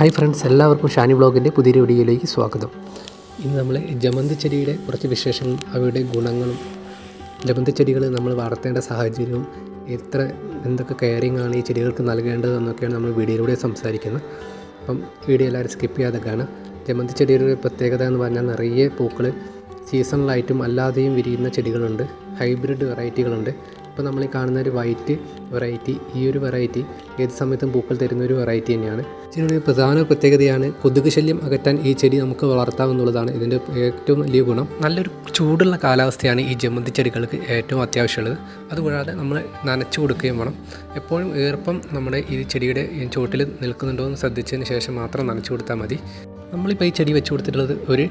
Hi friends എല്ലാവർക്കും ഷാനി ബ്ലോഗിന്റെ പുതിയ വീഡിയോയിലേക്ക് സ്വാഗതം. ഇന്ന് നമ്മൾ ജമന്തി ചെടിയുടെ കുറച്ച് വിശേഷങ്ങളും അവയുടെ ഗുണങ്ങളും ജമന്തി ചെടികൾ നമ്മൾ വളർത്തേണ്ട സാഹചര്യവും എത്ര എന്തൊക്കെ കെയറിംഗ് ആണ് ഈ ചെടികൾക്ക് നൽകേണ്ടത് എന്നൊക്കെയാണ് നമ്മൾ വീഡിയോയിലൂടെ സംസാരിക്കുന്നത്. അപ്പം വീഡിയോ എല്ലാവരും സ്കിപ്പ് ചെയ്യാതെ കാണാം ജമന്തി ചെടിയുടെ പ്രത്യേകത എന്ന് പറഞ്ഞാൽ നിറയെ പൂക്കൾ സീസണലായിട്ടും അല്ലാതെയും വിരിയുന്ന ചെടികളുണ്ട് ഹൈബ്രിഡ് വെറൈറ്റികളുണ്ട് ഇപ്പോൾ നമ്മൾ ഈ കാണുന്ന ഒരു വൈറ്റ് വെറൈറ്റി ഈ ഒരു വെറൈറ്റി ഏത് സമയത്തും പൂക്കൾ തരുന്ന ഒരു വെറൈറ്റി തന്നെയാണ്. ഇതിനൊരു പ്രധാന പ്രത്യേകതയാണ് കൊതുക് ശല്യം അകറ്റാൻ ഈ ചെടി നമുക്ക് വളർത്താം എന്നുള്ളതാണ് ഇതിന്റെ ഏറ്റവും വലിയ ഗുണം. നല്ലൊരു ചൂടുള്ള കാലാവസ്ഥയാണ് ഈ ജമന്തി ചെടികൾക്ക് ഏറ്റവും അത്യാവശ്യമുള്ളത്. അതുകൂടാതെ നമ്മൾ നനച്ചു കൊടുക്കുകയും വേണം. എപ്പോഴും ഈർപ്പം നമ്മുടെ ഈ ചെടിയുടെ ചുവട്ടിൽ നിൽക്കുന്നുണ്ടോ എന്ന് ശ്രദ്ധിച്ചതിന് ശേഷം മാത്രം നനച്ചു കൊടുത്താൽ മതി. നമ്മളിപ്പോൾ ഈ ചെടി വെച്ച് കൊടുത്തിട്ടുള്ളത് ഒരു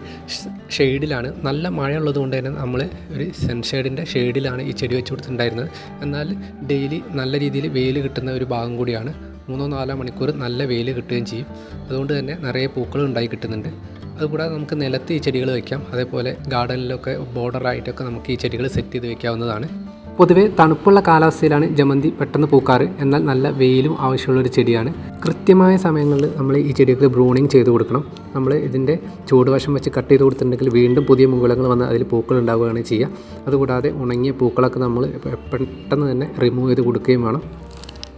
ഷെയ്ഡിലാണ്. നല്ല മഴ ഉള്ളതുകൊണ്ട് തന്നെ നമ്മൾ ഒരു സൺഷെയ്ഡിന്റെ ഷെയ്ഡിലാണ് ഈ ചെടി വെച്ച് കൊടുത്തിട്ടുണ്ടായിരുന്നത്. എന്നാൽ ഡെയിലി നല്ല രീതിയിൽ വെയിൽ കിട്ടുന്ന ഒരു ഭാഗം കൂടിയാണ്. മൂന്നോ നാലോ മണിക്കൂർ നല്ല വെയിൽ കിട്ടുകയും ചെയ്യും. അതുകൊണ്ട് തന്നെ നിറയെ പൂക്കൾ ഉണ്ടായി കിട്ടുന്നുണ്ട്. അതുകൂടാതെ നമുക്ക് നിലത്ത് ഈ ചെടികൾ വയ്ക്കാം അതേപോലെ ഗാർഡനിലൊക്കെ ബോർഡറായിട്ടൊക്കെ നമുക്ക് ഈ ചെടികൾ സെറ്റ് ചെയ്ത് വെക്കാവുന്നതാണ്. പൊതുവേ തണുപ്പുള്ള കാലാവസ്ഥയിലാണ് ജമന്തി പെട്ടെന്ന് പൂക്കാറ്. എന്നാൽ നല്ല വെയിലും ആവശ്യമുള്ള ഒരു ചെടിയാണ്. കൃത്യമായ സമയങ്ങളിൽ നമ്മൾ ഈ ചെടിക്ക് ബ്രൂണിങ് ചെയ്ത് കൊടുക്കണം. നമ്മൾ ഇതിന്റെ ചൂടുവശം വെച്ച് കട്ട് ചെയ്ത് കൊടുത്തിട്ടുണ്ടെങ്കിൽ വീണ്ടും പുതിയ മുകുളങ്ങൾ വന്ന് അതിൽ പൂക്കൾ ഉണ്ടാവുകയാണ് ചെയ്യുക. അതുകൂടാതെ ഉണങ്ങിയ പൂക്കളൊക്കെ നമ്മൾ പെട്ടെന്ന് തന്നെ റിമൂവ് ചെയ്ത് കൊടുക്കുകയും വേണം.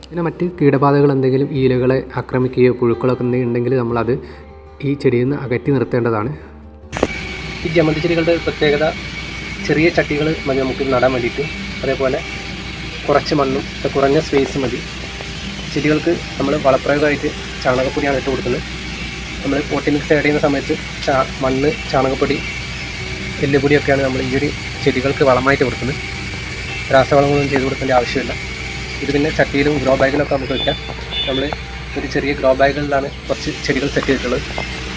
പിന്നെ മറ്റ് കീടബാധകൾ എന്തെങ്കിലും ഈലകളെ ആക്രമിക്കുകയോ പുഴുക്കളൊക്കെ എന്തെങ്കിലും ഉണ്ടെങ്കിൽ നമ്മളത് ഈ ചെടിയിൽ നിന്ന് അകറ്റി നിർത്തേണ്ടതാണ്. ഈ ജമന്തി ചെടികളുടെ പ്രത്യേകത ചെറിയ ചട്ടികൾ നമുക്ക് നടാൻ വേണ്ടിയിട്ട് അതേപോലെ കുറച്ച് മണ്ണും കുറഞ്ഞ സ്പേസ് മതി. ചെടികൾക്ക് നമ്മൾ വളപ്രയോഗമായിട്ട് ചാണകപ്പൊടിയാണ് ഇട്ട് കൊടുക്കുന്നത്. നമ്മൾ പോട്ടി മിക്സ് ആഡ് ചെയ്യുന്ന സമയത്ത് ചാ മണ്ണ് ചാണകപ്പൊടി എല്ലുപൊടിയൊക്കെയാണ് നമ്മൾ ഈ ഒരു ചെടികൾക്ക് വളമായിട്ട് കൊടുക്കുന്നത്. രാസവളങ്ങളൊന്നും ചെയ്ത് കൊടുക്കേണ്ട ആവശ്യമില്ല. ഇത് പിന്നെ ചട്ടിയിലും ഗ്രോ ബാഗിലൊക്കെ നമുക്ക് വയ്ക്കാം നമ്മൾ ഒരു ചെറിയ ഗ്രോ ബാഗുകളിലാണ് കുറച്ച് ചെടികൾ സെറ്റ് ചെയ്തിട്ടുള്ളത്.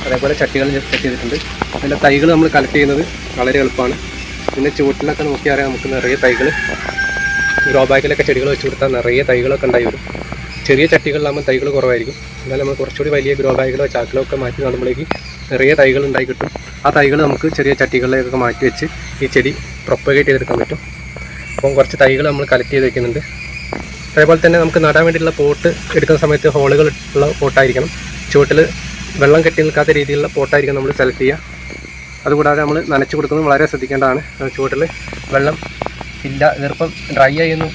അതേപോലെ ചട്ടികൾ സെറ്റ് ചെയ്തിട്ടുണ്ട്. പിന്നെ തൈകൾ നമ്മൾ കളക്ട് ചെയ്യുന്നത് വളരെ എളുപ്പമാണ്. പിന്നെ ചുവട്ടിലൊക്കെ നോക്കിയാൽ നമുക്ക് നിറയെ തൈകൾ ഗ്രോ ബാഗിലൊക്കെ ചെടികൾ വെച്ച് കൊടുത്താൽ നിറയെ തൈകളൊക്കെ ഉണ്ടായി വരും. ചെറിയ ചട്ടികളിലാകുമ്പോൾ തൈകൾ കുറവായിരിക്കും. എന്നാലും നമ്മൾ കുറച്ചുകൂടി വലിയ ഗ്രോ ബാഗിലോ ചാക്കിലോ ഒക്കെ മാറ്റി നടുമ്പോഴേക്ക് നിറയെ തൈകൾ ഉണ്ടായി കിട്ടും. ആ തൈകൾ നമുക്ക് ചെറിയ ചട്ടികളിലേക്കൊക്കെ മാറ്റി വെച്ച് ഈ ചെടി പ്രൊപ്പഗേറ്റ് ചെയ്തെടുക്കാൻ പറ്റും. അപ്പം കുറച്ച് തൈകൾ നമ്മൾ കളക്ട് ചെയ്ത് വെക്കുന്നുണ്ട്. അതേപോലെ തന്നെ നമുക്ക് നടാൻ വേണ്ടിയിട്ടുള്ള പോട്ട് എടുക്കുന്ന സമയത്ത് ഹോളുകൾ ഉള്ള പോട്ടായിരിക്കണം. ചുവട്ടിൽ വെള്ളം കെട്ടി നിൽക്കാത്ത രീതിയിലുള്ള പോട്ടായിരിക്കും നമ്മൾ സെലക്ട് ചെയ്യുക. അതുകൂടാതെ നമ്മൾ നനച്ച് കൊടുക്കുന്നത് വളരെ ശ്രദ്ധിക്കേണ്ടതാണ്. ചുവട്ടിൽ വെള്ളം ഇല്ല ഈർപ്പം ഡ്രൈ ആയി എന്ന്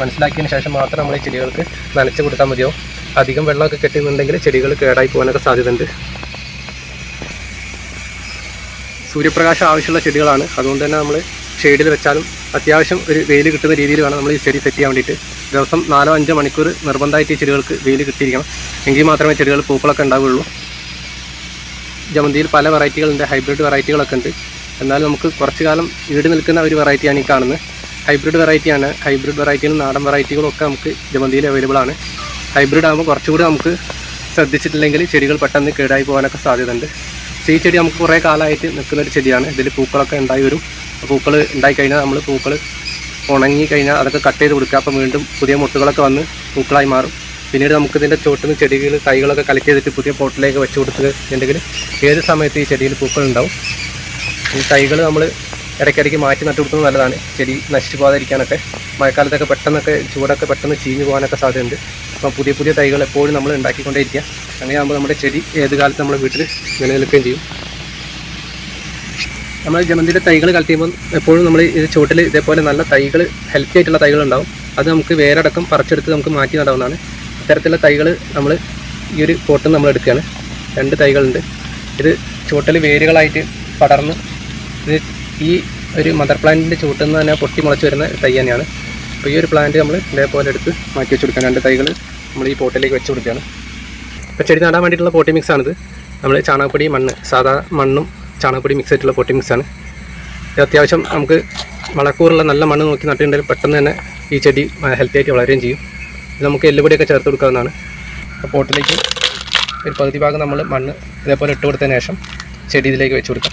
മനസ്സിലാക്കിയതിന് ശേഷം മാത്രം നമ്മൾ ഈ ചെടികൾക്ക് നനച്ച് കൊടുത്താൽ മതിയോ? അധികം വെള്ളമൊക്കെ കെട്ടുന്നുണ്ടെങ്കിൽ ചെടികൾ കേടായി പോകാനൊക്കെ സാധ്യതയുണ്ട്. സൂര്യപ്രകാശം ആവശ്യമുള്ള ചെടികളാണ്. അതുകൊണ്ട് തന്നെ നമ്മൾ ഷെയ്ഡിൽ വെച്ചാലും അത്യാവശ്യം ഒരു വെയിൽ കിട്ടുന്ന രീതിയിൽ വേണം നമ്മൾ ഈ ചെടി സെറ്റ് ചെയ്യാൻ വേണ്ടിയിട്ട്. ദിവസം നാലോ അഞ്ചോ മണിക്കൂർ നിർബന്ധമായിട്ട് ഈ ചെടികൾക്ക് വെയിൽ കിട്ടിയിരിക്കണം. എങ്കിൽ മാത്രമേ ചെടികൾ പൂക്കളൊക്കെ ഉണ്ടാവുകയുള്ളൂ. ജമന്തിയിൽ പല വെറൈറ്റികളുണ്ട് ഹൈബ്രിഡ് വെറൈറ്റികളൊക്കെ ഉണ്ട്. എന്നാൽ നമുക്ക് കുറച്ച് കാലം ഈട് നിൽക്കുന്ന ഒരു വെറൈറ്റിയാണ് ഈ കാണുന്നത്. ഹൈബ്രിഡ് വെറൈറ്റിയാണ്. ഹൈബ്രിഡ് വെറൈറ്റികളും നാടൻ വെറൈറ്റികളും ഒക്കെ നമുക്ക് ജമന്തിയിൽ അവൈലബിൾ ആണ്. ഹൈബ്രിഡ് ആകുമ്പോൾ കുറച്ചുകൂടി നമുക്ക് ശ്രദ്ധിച്ചിട്ടില്ലെങ്കിൽ ചെടികൾ പെട്ടെന്ന് കേടായി പോകാനൊക്കെ സാധ്യതയുണ്ട്. ഈ ചെടി നമുക്ക് കുറേ കാലമായിട്ട് നിൽക്കുന്ന ഒരു ചെടിയാണ്. ഇതിൽ പൂക്കളൊക്കെ ഉണ്ടായി വരും. പൂക്കൾ ഉണ്ടായി കഴിഞ്ഞാൽ നമ്മൾ പൂക്കൾ ഉണങ്ങി കഴിഞ്ഞാൽ അതൊക്കെ കട്ട് ചെയ്ത് കൊടുക്കുക. അപ്പോൾ വീണ്ടും പുതിയ മുട്ടുകളൊക്കെ വന്ന് പൂക്കളായി മാറും. പിന്നീട് നമുക്ക് ഇതിന്റെ ചുവട്ടിൽ നിന്ന് ചെടികൾ തൈകളൊക്കെ കളക്ട് ചെയ്തിട്ട് പുതിയ പോട്ടിലേക്ക് വെച്ച് കൊടുത്തിട്ടുണ്ടെങ്കിൽ ഏത് സമയത്ത് ഈ ചെടിയിൽ പൂക്കൾ ഉണ്ടാവും ഈ തൈകൾ നമ്മൾ ഇടയ്ക്കിടയ്ക്ക് മാറ്റി നട്ടു കൊടുക്കുന്നത് നല്ലതാണ്. ചെടി നശിച്ചു പോകാതിരിക്കാനൊക്കെ. മഴക്കാലത്തൊക്കെ പെട്ടെന്നൊക്കെ ചൂടൊക്കെ പെട്ടെന്ന് ചീഞ്ഞു പോകാനൊക്കെ സാധ്യതയുണ്ട്. അപ്പം പുതിയ പുതിയ തൈകൾ എപ്പോഴും നമ്മൾ ഉണ്ടാക്കിക്കൊണ്ടേയിരിക്കുക. അങ്ങനെയാകുമ്പോൾ നമ്മുടെ ചെടി ഏത് കാലത്ത് നമ്മുടെ വീട്ടിൽ നിലനിൽക്കുകയും ചെയ്യും. നമ്മൾ ജമന്തിയുടെ തൈകൾ കളക്ട് ചെയ്യുമ്പോൾ എപ്പോഴും നമ്മൾ ഇത് ചുവട്ടിൽ ഇതേപോലെ നല്ല തൈകൾ ഹെൽത്തി ആയിട്ടുള്ള തൈകൾ ഉണ്ടാവും. അത് നമുക്ക് വേരടക്കം പറിച്ചെടുത്ത് നമുക്ക് മാറ്റി നടാവുന്നതാണ്. ഇത്തരത്തിലുള്ള തൈകൾ നമ്മൾ ഈ ഒരു പോട്ടിൽ നമ്മൾ എടുക്കുകയാണ് രണ്ട് തൈകളുണ്ട്. ഇത് ചുവട്ടിൽ വേരുകളായിട്ട് പടർന്ന് ഇത് ഈ ഒരു മദർ പ്ലാന്റിന്റെ ചുവട്ടിൽ നിന്ന് തന്നെ പൊട്ടി മുളച്ച് വരുന്ന തൈ തന്നെയാണ്. അപ്പോൾ ഈ ഒരു പ്ലാന്റ് നമ്മൾ ഇതേപോലെ എടുത്ത് മാറ്റി വെച്ച് കൊടുക്കാൻ രണ്ട് തൈകൾ നമ്മൾ ഈ പോട്ടിലേക്ക് വെച്ച് കൊടുക്കുകയാണ്. ഇപ്പോൾ ചെടി നടാൻ വേണ്ടിയിട്ടുള്ള പോട്ടി മിക്സാണിത് നമ്മൾ ചാണകപ്പൊടി മണ്ണ് സാധാ മണ്ണും ചാണകപ്പൊടി മിക്സ് ആയിട്ടുള്ള പോട്ടി മിക്സാണ് ഇത് അത്യാവശ്യം നമുക്ക് വളക്കൂറുള്ള നല്ല മണ്ണ് നോക്കി നട്ടിട്ടുണ്ടെങ്കിൽ പെട്ടെന്ന് തന്നെ ഈ ചെടി ഹെൽത്തി ആയിട്ട് വളരുകയും ചെയ്യും. നമുക്ക് എല്ലുപൊടിയൊക്കെ ചേർത്ത് കൊടുക്കാവുന്നതാണ്. അപ്പോൾ പോട്ടിലേക്ക് ഒരു പകുതി ഭാഗം നമ്മൾ മണ്ണ് ഇതേപോലെ ഇട്ട് കൊടുത്തതിന് ശേഷം ചെടി ഇതിലേക്ക് വെച്ച് കൊടുക്കാം.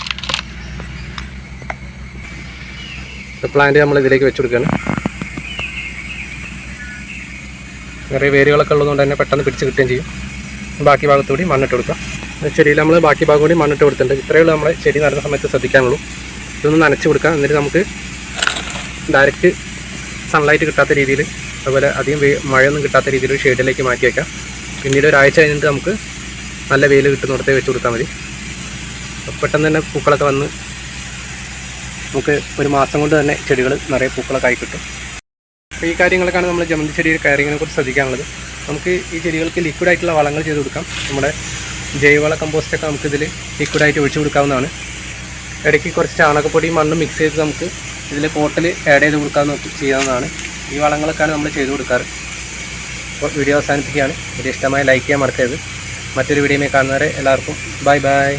പ്ലാന്റ് നമ്മൾ ഇതിലേക്ക് വെച്ച് കൊടുക്കുകയാണ്. നിറയെ വേരുകളൊക്കെ ഉള്ളതുകൊണ്ട് തന്നെ പെട്ടെന്ന് പിടിച്ച് കിട്ടുകയും ചെയ്യും. ബാക്കി ഭാഗത്തുകൂടി മണ്ണിട്ട് കൊടുക്കാം. ചെടിയിൽ നമ്മൾ ബാക്കി ഭാഗം കൂടി മണ്ണിട്ട് കൊടുത്തിട്ടുണ്ട്. ഇത്രയേ ഉള്ളൂ നമ്മൾ ചെടി നടുന്ന സമയത്ത് ശ്രദ്ധിക്കാനുള്ളൂ. ഇതൊന്ന് നനച്ച് കൊടുക്കാം. എന്നിട്ട് നമുക്ക് ഡയറക്റ്റ് സൺലൈറ്റ് കിട്ടാത്ത രീതിയിൽ അതുപോലെ അധികം മഴയൊന്നും കിട്ടാത്ത രീതിയിൽ ഷെയ്ഡിലേക്ക് മാറ്റി വയ്ക്കാം പിന്നീട് ഒരാഴ്ച കഴിഞ്ഞിട്ട് നമുക്ക് നല്ല വെയിൽ കിട്ടുന്നിടത്തേ വെച്ച് കൊടുത്താൽ മതി. പെട്ടെന്ന് തന്നെ പൂക്കളൊക്കെ വന്ന് നമുക്ക് ഒരു മാസം കൊണ്ട് തന്നെ ചെടികൾ നിറയെ പൂക്കളൊക്കെ ആയി കിട്ടും. അപ്പോൾ ഈ കാര്യങ്ങളൊക്കെയാണ് നമ്മൾ ജമന്തി ചെടിയുടെ കയറിങ്ങിനെ കുറിച്ച് ശ്രദ്ധിക്കാനുള്ളത്. നമുക്ക് ഈ ചെടികൾക്ക് ലിക്വിഡായിട്ടുള്ള വളങ്ങൾ ചെയ്ത് കൊടുക്കാം. നമ്മുടെ ജൈവവള കമ്പോസ്റ്റൊക്കെ നമുക്കിതിൽ ലിക്വിഡായിട്ട് ഒഴിച്ചു കൊടുക്കാവുന്നതാണ്. ഇടയ്ക്ക് കുറച്ച് ചാണകപ്പൊടിയും മണ്ണും മിക്സ് ചെയ്ത് നമുക്ക് ഇതിൽ പോട്ടിൽ ആഡ് ചെയ്ത് കൊടുക്കാൻ നോക്കി ചെയ്യാവുന്നതാണ്. ഈ വളങ്ങളൊക്കെയാണ് നമ്മൾ ചെയ്ത് കൊടുക്കാറ്. അപ്പോൾ വീഡിയോ അവസാനിപ്പിക്കുകയാണ്. വീഡിയോ ഇഷ്ടമായി ലൈക്ക് ചെയ്യാൻ മറക്കരുത്. മറ്റൊരു വീഡിയോയിൽ കാണുന്നവരെ എല്ലാവർക്കും ബൈ ബൈ